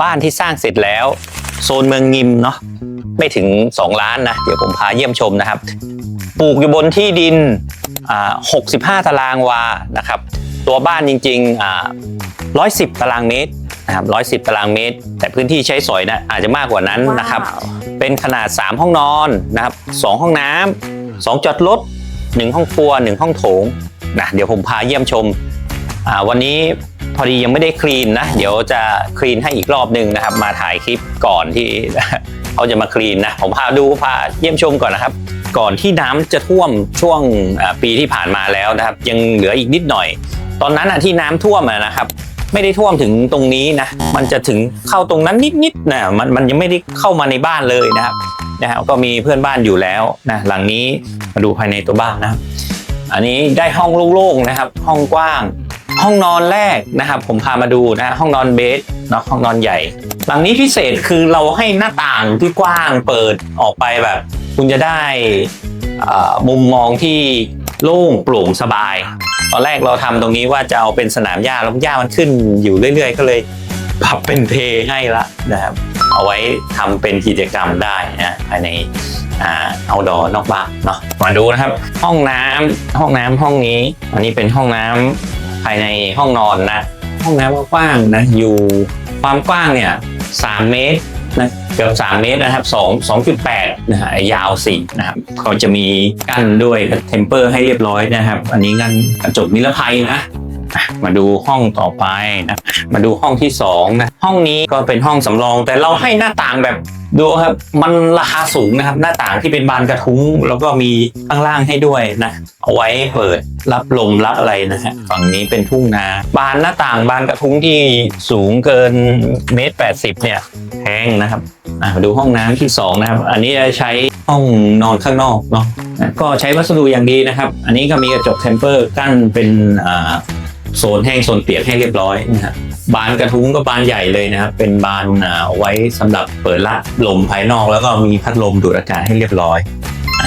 บ้านที่สร้างเสร็จแล้ว โซนเมืองงิมเนาะไม่ถึง 2 ล้านนะ เดี๋ยวผมพาเยี่ยมชมนะครับ ปลูกอยู่บนที่ดินอ่า65 ตารางวานะครับ ตัวบ้านจริงๆอ่า110 ตารางเมตรนะครับ110 ตารางเมตร แต่พื้นที่ใช้สอยนะอาจจะมากกว่านั้นนะครับว้าวเป็นขนาด 3 ห้องนอนนะครับ 2 ห้องน้ำ2จอดรถ 1 ห้องครัว 1 ห้องโถงนะเดี๋ยวผมพาเยี่ยมชมอ่าวันนี้ พอดียังไม่ได้คลีนนะ เดี๋ยวจะคลีนให้อีกรอบหนึ่งนะครับ มาถ่ายคลิปก่อนที่เขาจะมาคลีนนะ ผมพาดูพาเยี่ยมชมก่อนนะครับ ก่อนที่น้ำจะท่วมช่วงปีที่ผ่านมาแล้วนะครับ ยังเหลืออีกนิดหน่อย ตอนนั้นที่น้ำท่วมนะครับ ไม่ได้ท่วมถึงตรงนี้นะ มันจะถึงเข้าตรงนั้นนิดๆนะมันมันยังไม่ได้เข้ามาในบ้านเลยนะครับนะครับก็มีเพื่อนบ้านอยู่แล้วนะหลังนี้มาดูภายในตัวบ้านนะครับ อันนี้ได้ห้องโล่งๆนะครับ ห้องกว้าง ห้องนอนแรกนะครับผมพามาดูนะห้องนอนเบสเนาะห้องนอนใหญ่ หลังนี้พิเศษคือเราให้หน้าต่างที่กว้างเปิดออกไปแบบ คุณจะได้อ่ามุมมองที่โล่งโปร่งสบาย ตอนแรกเราทำตรงนี้ว่าจะเอาเป็นสนามหญ้าแล้วหญ้ามันขึ้นอยู่เรื่อย ๆ ก็เลยปรับเป็นเทให้ละนะครับ เอาไว้ทำเป็นกิจกรรมได้นะภายในอ่าเอาดอนอกบ้านเนาะมาดูนะครับ ห้องน้ำห้องน้ำห้องนี้ อันนี้เป็นห้องน้ำ ภายในห้องนอนนะ ห้องน้ำกว้างนะ อยู่ความกว้างเนี่ย3เมตรนะเกือบ3 เมตรนะครับ2 2.8นะฮะยาว4นะครับเขาจะมีกั้นด้วยเทมเปอร์ให้เรียบร้อยนะครับ อันนี้กั้นกระจกนิรภัยนะ มาดูห้องต่อไปนะมาดูห้องที่2นะห้องนี้ก็เป็นห้องสำรอง แต่เราให้หน้าต่างแบบดูครับมันราคาสูงนะครับ หน้าต่างที่เป็นบานกระทุ้ง แล้วก็มีข้างล่างให้ด้วยนะเอาไว้เปิดรับลมรับอะไรนะฮะฝั่งนี้เป็นทุ่งนาบานหน้าต่างบานกระทุ้งที่สูงเกินเมตรแปดสิบเนี่ยแพงนะครับมาดูห้องน้ำที่สองนะครับ อันนี้จะใช้ห้องนอนข้างนอกเนาะก็ใช้วัสดุอย่างดีนะครับ อันนี้ก็มีกระจกเทมเปอร์กั้นเป็นอ่า โซนแห้งโซนเปียกให้เรียบร้อยนะฮะบานกระทุ้งก็บานใหญ่เลยนะครับ เป็นบานหนาไว้สำหรับเปิดรับลมภายนอกแล้วก็มีพัดลมดูดอากาศให้เรียบร้อย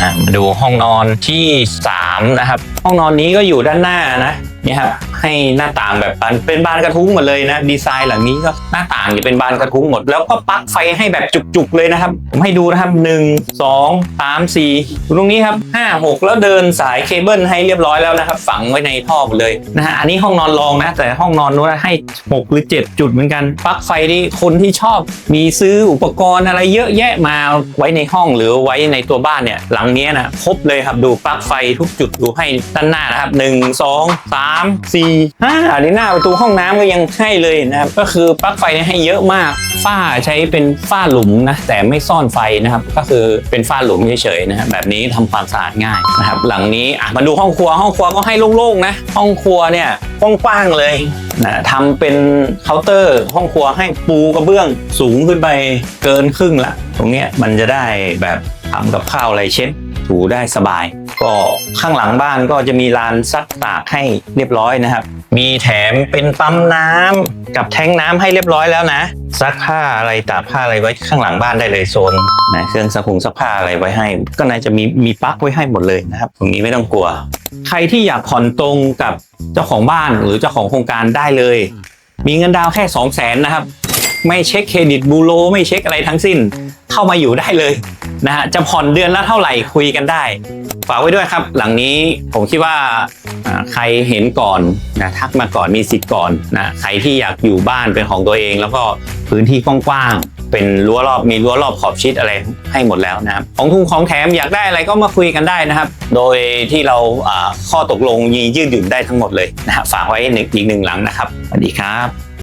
มาดูห้องนอนที่3นะครับ ห้องนอนนี้ก็อยู่ด้านหน้านะนี่ครับให้หน้าต่างแบบเป็นบานกระทุ้งหมดเลยนะดีไซน์หลังนี้ก็หน้าต่างจะเป็นบานกระทุ้งหมด แล้วก็ปลั๊กไฟให้แบบจุกๆเลยนะครับ ผมให้ดูนะครับ1 2 3 4ตรงนี้ครับ5 6แล้วเดินสายเคเบิลให้เรียบร้อยแล้วนะครับ ฝังไว้ในท่อหมดเลยนะฮะอันนี้ห้องนอนรองนะ แต่ห้องนอนนู้นให้ 6 หรือ 7 จุดเหมือนกันปลั๊กไฟที่คนที่ชอบ มีซื้ออุปกรณ์อะไรเยอะแยะมาไว้ในห้องหรือไว้ในตัวบ้านเนี่ยหลังเนี้นะครบเลยครับดูปลั๊กไฟทุกจุดดูให้ด้านหน้านะครับ 1 2 3 4 5อันนี้หน้าประตูห้องน้ำก็ยังให้เลยนะครับก็คือปลั๊กไฟให้เยอะมากฝ้าใช้เป็นฝ้าหลุมนะแต่ไม่ซ่อนไฟนะครับ ก็คือเป็นฝ้าหลุมเฉยๆนะครับแบบนี้ทำความสะอาดง่ายนะครับหลังนี้อะมาดูห้องครัวห้องครัวก็ให้โล่งๆนะห้องครัวเนี่ยกว้างๆเลยนะทำเป็นเคาน์เตอร์ ห้องครัวให้ปูกระเบื้องสูงขึ้นไปเกินครึ่งละ ตรงเนี้ยมันจะได้แบบ ทำกับข้าวอะไรเช็ดถูได้สบาย ก็ข้างหลังบ้านก็จะมีลานซักตากให้เรียบร้อยนะครับ มีแถมเป็นปั๊มน้ำกับแทงน้ำให้เรียบร้อยแล้วนะ ซักผ้าอะไรตากผ้าอะไรไว้ข้างหลังบ้านได้เลยโซนนะเครื่องซักผงซักผ้าอะไรไว้ให้ ก็น่าจะมีมีปลั๊กไว้ให้หมดเลยนะครับตรงนี้ไม่ต้องกลัว ใครที่อยากผ่อนตรงกับเจ้าของบ้านหรือเจ้าของโครงการได้เลย มีเงินดาวแค่ 2 0 0แสนนะครับไม่เช็คเครดิตบูโรไม่เช็คอะไรทั้งสิ้น เข้ามาอยู่ได้เลย นะฮะจะผ่อนเดือนละเท่าไหร่คุยกันได้ ฝากไว้ด้วยครับ หลังนี้ผมคิดว่าใครเห็นก่อนนะทักมาก่อนมีสิทธิ์ก่อนนะใครที่อยากอยู่บ้านเป็นของตัวเอง แล้วก็พื้นที่กว้างๆเป็นรั้วรอบมีรั้วรอบขอบชิดอะไรให้หมดแล้วนะครับของทุงของแถมอยากได้อะไรก็มาคุยกันได้นะครับ โดยที่เราข้อตกลงยืดหยุ่นได้ทั้งหมดเลยนะฮะฝากไว้อีกหนึ่งหลังนะครับสวัสดีครับ